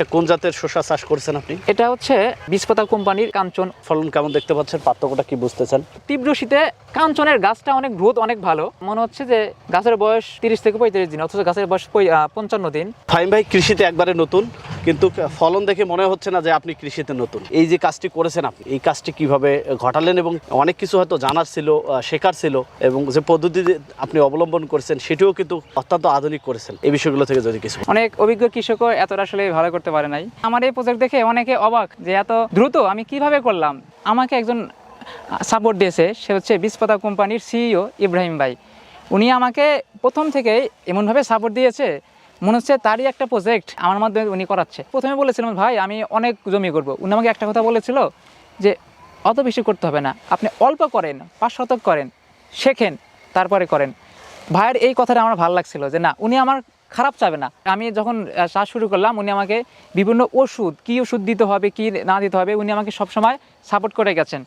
এটা কোন জাতের শসা চাষ করছেন আপনি? এটা হচ্ছে বিষপাতা কোম্পানির কাঞ্চন। ফলন কেমন দেখতে পাচ্ছেন? পার্থক্যটা কি বুঝতেছেন? তীব্র শীতে কাঞ্চনের গাছটা অনেক গ্রোথ অনেক ভালো। মনে হচ্ছে যে গাছের বয়স তিরিশ থেকে পঁয়ত্রিশ দিন অথচ গাছের বয়স পঞ্চান্ন দিন। ফাইম ভাই কৃষিতে একবারে নতুন? কিন্তু ফলন দেখে মনে হচ্ছে না যে আপনি কৃষিতে নতুন। এই যে কাজটি করেছেন আপনি, এই কাজটি কীভাবে ঘটালেন এবং অনেক কিছু হয়তো জানার ছিল শেখার ছিল এবং যে পদ্ধতি আপনি অবলম্বন করেছেন সেটিও কিন্তু অত্যন্ত আধুনিক করেছেন। এই বিষয়গুলো থেকে যদি কিছু অনেক অভিজ্ঞ কৃষকও এতটা আসলে ভালো করতে পারে নাই। আমার এই প্রজেক্ট দেখে অনেকে অবাক যে এত দ্রুত আমি কীভাবে করলাম। আমাকে একজন সাপোর্ট দিয়েছে, সে হচ্ছে বিষপাতা কোম্পানির সিইও ইব্রাহিম ভাই। উনি আমাকে প্রথম থেকে এমনভাবে সাপোর্ট দিয়েছে মনে হচ্ছে তারই একটা প্রজেক্ট আমার মাধ্যমে উনি করাচ্ছে। প্রথমে বলেছিলাম, ভাই, আমি অনেক জমি করব। উনি আমাকে একটা কথা বলেছিল যে, অত বেশি করতে হবে না। আপনি অল্প করেন, পাঁচ শতক করেন, শেখেন, তারপরে করেন। ভাইয়ের এই কথাটা আমার ভালো লাগছিল যে, না, উনি আমার খারাপ চাবে না। আমি যখন চাষ শুরু করলাম, উনি আমাকে বিভিন্ন ওষুধ, কি ওষুধ দিতে হবে, কি না দিতে হবে, উনি আমাকে সবসময় সাপোর্ট করে গেছেন।